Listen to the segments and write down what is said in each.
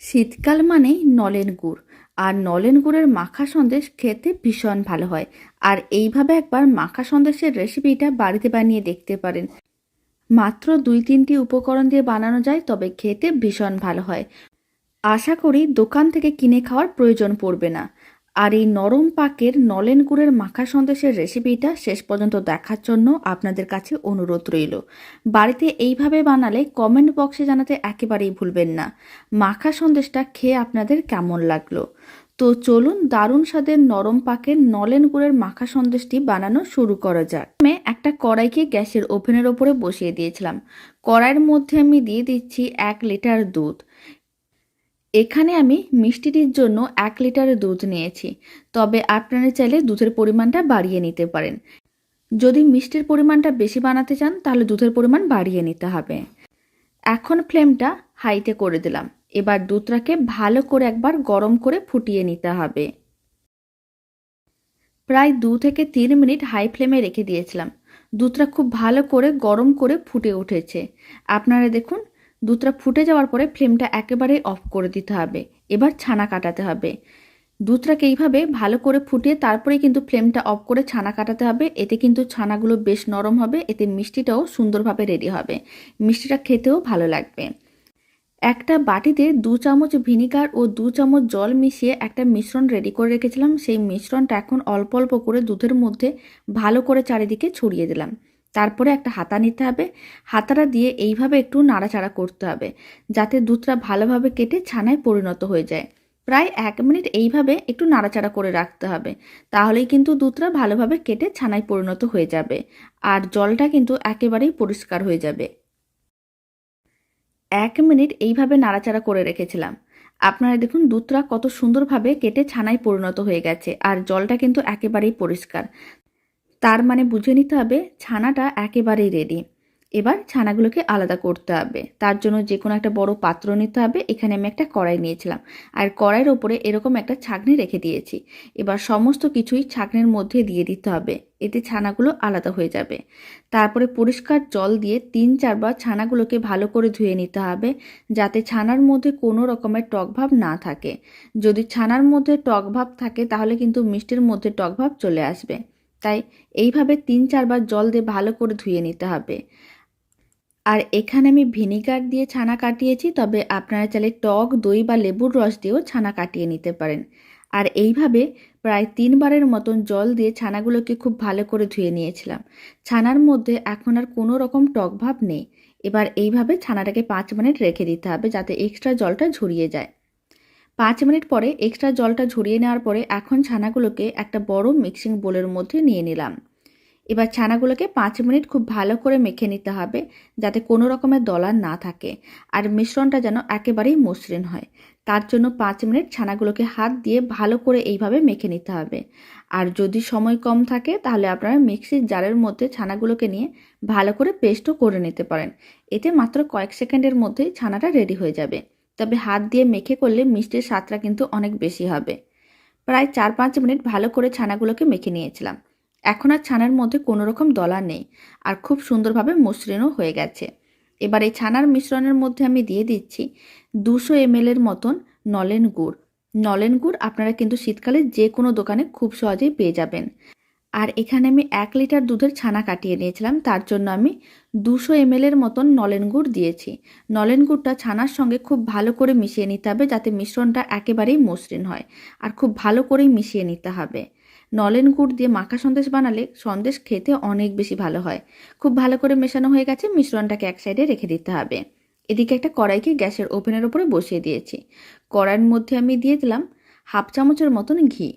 শীতকাল মানেই নলেন গুড়। আর নলেন গুড়ের মাখা সন্দেশ খেতে ভীষণ ভালো হয়। আর এইভাবে একবার মাখা সন্দেশের রেসিপিটা বাড়িতে বানিয়ে দেখতে পারেন। মাত্র দুই তিনটি উপকরণ দিয়ে বানানো যায়, তবে খেতে ভীষণ ভালো হয়। আশা করি দোকান থেকে কিনে খাওয়ার প্রয়োজন পড়বে না। আর এই নরম পাকের নলেন গুড়ের মাখা সন্দেশের রেসিপিটা শেষ পর্যন্ত দেখার জন্য আপনাদের কাছে অনুরোধ রইল। বাড়িতে এইভাবে বানালে কমেন্ট বক্সে জানাতে একেবারেই ভুলবেন না। মাখা সন্দেশটা খেয়ে আপনাদের কেমন লাগল? তো চলুন দারুণ স্বাদের নরম পাকের নলেন গুড়ের মাখা সন্দেশটি বানানো শুরু করা যাক। আমি একটা কড়াইকে গ্যাসের ওভেনের ওপরে বসিয়ে দিয়েছিলাম। কড়াইয়ের মধ্যে আমি দিয়ে দিচ্ছি এক লিটার দুধ। এখানে আমি মিষ্টিটির জন্য এক লিটার দুধ নিয়েছি, তবে আপনারা চাইলে দুধের পরিমাণটা বাড়িয়ে নিতে পারেন। যদি মিষ্টির পরিমাণটা বেশি বানাতে চান, তাহলে দুধের পরিমাণ বাড়িয়ে নিতে হবে। এখন ফ্লেমটা হাইতে করে দিলাম। এবার দুধটাকে ভালো করে একবার গরম করে ফুটিয়ে নিতে হবে। প্রায় দু থেকে তিন মিনিট হাই ফ্লেমে রেখে দিয়েছিলাম। দুধটা খুব ভালো করে গরম করে ফুটে উঠেছে। আপনারা দেখুন দুধটা ফুটে যাওয়ার পরে ফ্লেমটা একেবারে অফ করে দিতে হবে। এবার ছানা কাটাতে হবে। দুধটাকে এইভাবে ভালো করে ফুটিয়ে তারপরে কিন্তু ফ্লেমটা অফ করে ছানা কাটাতে হবে। এতে কিন্তু ছানাগুলো বেশ নরম হবে, এতে মিষ্টিটাও সুন্দরভাবে রেডি হবে। মিষ্টিটা খেতেও ভালো লাগবে। একটা বাটিতে দু চামচ ভিনিগার ও দু চামচ জল মিশিয়ে একটা মিশ্রণ রেডি করে রেখেছিলাম। সেই মিশ্রণটা এখন অল্প অল্প করে দুধের মধ্যে ভালো করে চারিদিকে ছড়িয়ে দিলাম। তারপরে একটা হাতা নিতে হবে। হাতাটা দিয়ে এইভাবে একটু নাড়াচাড়া করতে হবে, যাতে দুধটা ভালোভাবে কেটে ছানায় পরিণত হয়ে যায়। প্রায় এক মিনিট এইভাবে একটু নাড়াচাড়া করে রাখতে হবে, তাহলেই কিন্তু দুধটা ভালোভাবে কেটে ছানায় পরিণত হয়ে যাবে আর জলটা কিন্তু একেবারেই পরিষ্কার হয়ে যাবে। এক মিনিট এইভাবে নাড়াচাড়া করে রেখেছিলাম। আপনারা দেখুন দুধটা কত সুন্দরভাবে কেটে ছানায় পরিণত হয়ে গেছে আর জলটা কিন্তু একেবারেই পরিষ্কার। তার মানে বুঝে নিতে হবে ছানাটা একেবারেই রেডি এবার ছানাগুলোকে আলাদা করতে হবে। তার জন্য যে কোনো একটা বড় পাত্র নিতে হবে। এখানে আমি একটা কড়াই নিয়েছিলাম। আর কড়াইয়ের ওপরে এরকম একটা ছাঁকনি রেখে দিয়েছি। এবার সমস্ত কিছুই ছাঁকনির মধ্যে দিয়ে দিতে হবে। এতে ছানাগুলো আলাদা হয়ে যাবে। তারপরে পরিষ্কার জল দিয়ে তিন চারবার ছানাগুলোকে ভালো করে ধুয়ে নিতে হবে, যাতে ছানার মধ্যে কোনো রকমের টক ভাব না থাকে। যদি ছানার মধ্যে টক ভাব থাকে, তাহলে কিন্তু মিষ্টির মধ্যে টক ভাব চলে আসবে। তাই এইভাবে তিন চারবার জল দিয়ে ভালো করে ধুয়ে নিতে হবে। আর এখানে আমি ভিনিগার দিয়ে ছানা কাটিয়েছি, তবে আপনারা চাইলে টক, দই বা লেবুর রস দিয়েও ছানা কাটিয়ে নিতে পারেন। আর এইভাবে প্রায় তিনবারের মতন জল দিয়ে ছানাগুলোকে খুব ভালো করে ধুয়ে নিয়েছিলাম। ছানার মধ্যে এখন আর কোনো রকম টক ভাব নেই। এবার এইভাবে ছানাটাকে পাঁচ মিনিট রেখে দিতে হবে যাতে এক্সট্রা জলটা ঝরিয়ে যায়। পাঁচ মিনিট পরে এক্সট্রা জলটা ঝরিয়ে নেওয়ার পরে এখন ছানাগুলোকে একটা বড় মিক্সিং বোলের মধ্যে নিয়ে নিলাম। এবার ছানাগুলোকে পাঁচ মিনিট খুব ভালো করে মেখে নিতে হবে যাতে কোনো রকমের দলার না থাকে আর মিশ্রণটা যেন একেবারেই মসৃণ হয়। তার জন্য পাঁচ মিনিট ছানাগুলোকে হাত দিয়ে ভালো করে এইভাবে মেখে নিতে হবে। আর যদি সময় কম থাকে তাহলে আপনারা মিক্সির জারের মধ্যে ছানাগুলোকে নিয়ে ভালো করে পেস্টও করে নিতে পারেন। এতে মাত্র কয়েক সেকেন্ডের মধ্যেই ছানাটা রেডি হয়ে যাবে। তবে হাত দিয়ে মেখে করলে মিষ্টির স্বাদটা কিন্তু অনেক বেশি হবে। প্রায় চার পাঁচ মিনিট ভালো করে ছানাগুলোকে মেখে নিয়েছিলাম। এখন আর ছানার মধ্যে কোনো রকম দলা নেই আর খুব সুন্দরভাবে মসৃণও হয়ে গেছে। এবার এই ছানার মিশ্রণের মধ্যে আমি দিয়ে দিচ্ছি দুশো এর মতন নলেন গুড়। নলেন গুড় আপনারা কিন্তু শীতকালে যে কোনো দোকানে খুব সহজেই পেয়ে যাবেন। আর এখানে আমি এক লিটার দুধের ছানা কাটিয়ে নিয়েছিলাম। তার জন্য আমি দুশো এর মতন নলেন গুড় দিয়েছি। নলেন গুড়টা ছানার সঙ্গে খুব ভালো করে মিশিয়ে নিতে হবে যাতে মিশ্রণটা একেবারেই মসৃণ হয় আর খুব ভালো করেই মিশিয়ে নিতে হবে। নলেন গুড় দিয়ে মাখা সন্দেশ বানালে সন্দেশ খেতে অনেক বেশি ভালো হয়। খুব ভালো করে মেশানো হয়ে গেছে, মিশ্রণটাকে এক সাইডে রেখে দিতে হবে। এদিকে একটা কড়াইকে গ্যাসের ওভেনের ওপরে বসিয়ে দিয়েছি। কড়াইয়ের মধ্যে আমি দিয়ে দিলাম হাফ চামচের মতন ঘি।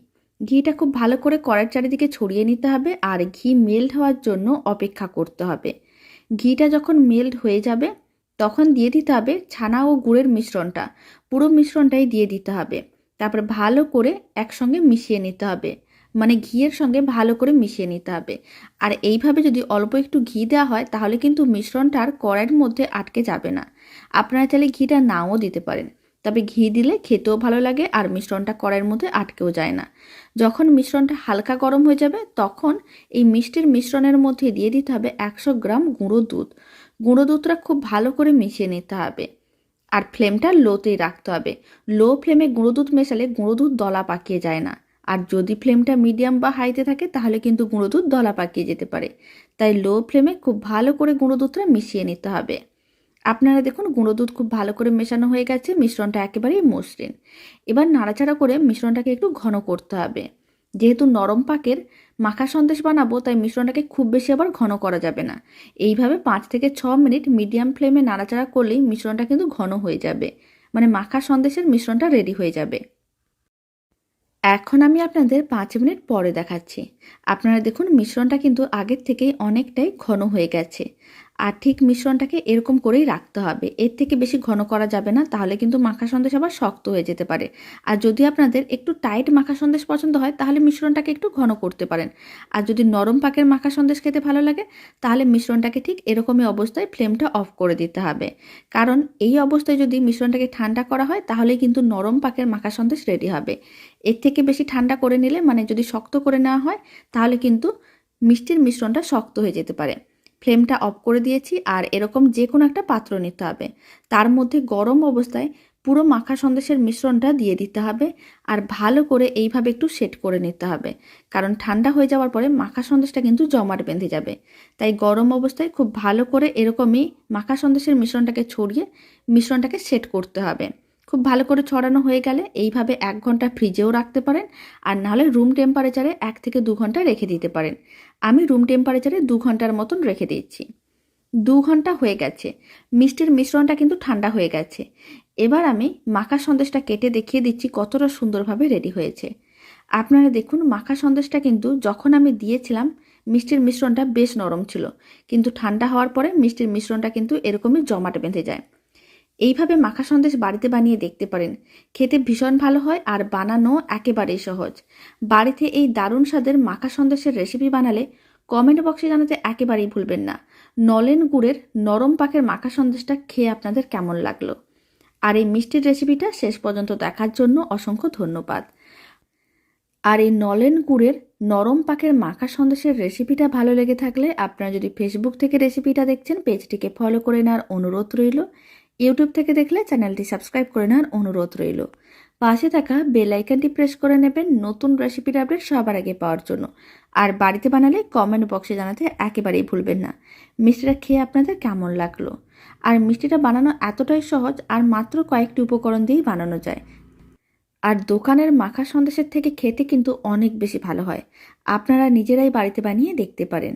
ঘিটা খুব ভালো করে কড়াইয়ের চারিদিকে ছড়িয়ে নিতে হবে আর ঘি মেল্ট হওয়ার জন্য অপেক্ষা করতে হবে। ঘিটা যখন মেল্ট হয়ে যাবে, তখন দিয়ে দিতে হবে ছানা ও গুড়ের মিশ্রণটা। পুরো মিশ্রণটাই দিয়ে দিতে হবে। তারপর ভালো করে একসঙ্গে মিশিয়ে নিতে হবে। মানে ঘিয়ের সঙ্গে ভালো করে মিশিয়ে নিতে হবে। আর এইভাবে যদি অল্প একটু ঘি দেওয়া হয়, তাহলে কিন্তু মিশ্রণটা আর কড়াইয়ের মধ্যে আটকে যাবে না। আপনারা চাইলে ঘিটা নাও দিতে পারেন। তবে ঘি দিলে খেতেও ভালো লাগে আর মিশ্রণটা কড়াইয়ের মধ্যে আটকেও যায় না। যখন মিশ্রণটা হালকা গরম হয়ে যাবে, তখন এই মিষ্টির মিশ্রণের মধ্যে দিয়ে দিতে হবে একশো গ্রাম গুঁড়ো দুধ। গুঁড়ো দুধটা খুব ভালো করে মিশিয়ে নিতে হবে। আর ফ্লেমটা লোতেই রাখতে হবে। লো ফ্লেমে গুঁড়ো দুধ মেশালে গুঁড়ো দুধ দলা পাকিয়ে যায় না। আর যদি ফ্লেমটা মিডিয়াম বা হাইতে থাকে, তাহলে কিন্তু গুঁড়ো দুধ দলা পাকিয়ে যেতে পারে। তাই লো ফ্লেমে খুব ভালো করে গুঁড়ো দুধটা মিশিয়ে নিতে হবে। আপনারা দেখুন গুঁড়ো দুধ খুব ভালো করে মেশানো হয়ে গেছে, মিশ্রণটা একেবারেই মসৃণ। এবার নাড়াচাড়া করে মিশ্রণটাকে একটু ঘন করতে হবে। যেহেতু নরম পাকের মাখা সন্দেশ বানাবো, তাই মিশ্রণটাকে খুব বেশি আবার ঘন করা যাবে না। এইভাবে পাঁচ থেকে ছ মিনিট মিডিয়াম ফ্লেমে নাড়াচাড়া করলেই মিশ্রণটা কিন্তু ঘন হয়ে যাবে। মানে মাখা সন্দেশের মিশ্রণটা রেডি হয়ে যাবে। এখন আমি আপনাদের পাঁচ মিনিট পরে দেখাচ্ছি। আপনারা দেখুন, মিশ্রণটা কিন্তু আগের থেকেই অনেকটাই ঘন হয়ে গেছে। আর ঠিক মিশ্রণটাকে এরকম করেই রাখতে হবে। এর থেকে বেশি ঘন করা যাবে না, তাহলে কিন্তু মাখা সন্দেশ আবার শক্ত হয়ে যেতে পারে। আর যদি আপনাদের একটু টাইট মাখা সন্দেশ পছন্দ হয়, তাহলে মিশ্রণটাকে একটু ঘন করতে পারেন। আর যদি নরম পাকের মাখা সন্দেশ খেতে ভালো লাগে, তাহলে মিশ্রণটাকে ঠিক এরকমই অবস্থায় ফ্লেমটা অফ করে দিতে হবে। কারণ এই অবস্থায় যদি মিশ্রণটাকে ঠান্ডা করা হয়, তাহলেই কিন্তু নরম পাকের মাখা সন্দেশ রেডি হবে। এর থেকে বেশি ঠান্ডা করে নিলে মানে যদি শক্ত করে নেওয়া হয়, তাহলে কিন্তু মিষ্টির মিশ্রণটা শক্ত হয়ে যেতে পারে। ফ্লেমটা অফ করে দিয়েছি আর এরকম যে কোনো একটা পাত্র নিতে হবে। তার মধ্যে গরম অবস্থায় পুরো মাখা সন্দেশের মিশ্রণটা দিয়ে দিতে হবে আর ভালো করে এইভাবে একটু সেট করে নিতে হবে। কারণ ঠান্ডা হয়ে যাওয়ার পরে মাখা সন্দেশটা কিন্তু জমাট বেঁধে যাবে। তাই গরম অবস্থায় খুব ভালো করে এরকমই মাখা সন্দেশের মিশ্রণটাকে ছড়িয়ে মিশ্রণটাকে সেট করতে হবে। খুব ভালো করে ছড়ানো হয়ে গেলে এইভাবে এক ঘণ্টা ফ্রিজেও রাখতে পারেন আর নাহলে রুম টেম্পারেচারে এক থেকে দু ঘণ্টা রেখে দিতে পারেন। আমি রুম টেম্পারেচারে দু ঘণ্টার মতন রেখে দিচ্ছি দু ঘণ্টা হয়ে গেছে। মিষ্টির মিশ্রণটা কিন্তু ঠান্ডা হয়ে গেছে। এবার আমি মাখা সন্দেশটা কেটে দেখিয়ে দিচ্ছি কতটা সুন্দরভাবে রেডি হয়েছে। আপনারা দেখুন, মাখা সন্দেশটা কিন্তু যখন আমি দিয়েছিলাম, মিষ্টির মিশ্রণটা বেশ নরম ছিল। কিন্তু ঠান্ডা হওয়ার পরে মিষ্টির মিশ্রণটা কিন্তু এরকমই জমাট বেঁধে যায়। এইভাবে মাখা সন্দেশ বাড়িতে বানিয়ে দেখতে পারেন। খেতে ভীষণ ভালো হয় আর বানানো একেবারেই সহজ। বাড়িতে এই দারুণ স্বাদের মাখা সন্দেশের রেসিপি বানালে কমেন্ট বক্সে জানাতে একেবারেই ভুলবেন না। নলেন গুড়ের নরম পাকের মাখা সন্দেশটা খেয়ে আপনাদের কেমন লাগল? আর এই মিষ্টির রেসিপিটা শেষ পর্যন্ত দেখার জন্য অসংখ্য ধন্যবাদ। আর এই নলেন গুড়ের নরম পাকের মাখা সন্দেশের রেসিপিটা ভালো লেগে থাকলে আপনারা যদি ফেসবুক থেকে রেসিপিটা দেখছেন পেজটিকে ফলো করে নেওয়ার অনুরোধ রইল। ইউটিউব থেকে দেখলে চ্যানেলটি সাবস্ক্রাইব করে নেওয়ার অনুরোধ রইল। পাশে থাকা বেল আইকনটি প্রেস করে নেবেন নতুন রেসিপির আপডেট সবার আগে পাওয়ার জন্য। আর বাড়িতে বানালে কমেন্ট বক্সে জানাতে একেবারেই ভুলবেন না। মিষ্টিটা খেয়ে আপনাদের কেমন লাগল? আর মিষ্টিটা বানানো এতটাই সহজ, আর মাত্র কয়েকটি উপকরণ দিয়েই বানানো যায়। আর দোকানের মাখা সন্দেশের থেকে খেতে কিন্তু অনেক বেশি ভালো হয়। আপনারা নিজেরাই বাড়িতে বানিয়ে দেখতে পারেন।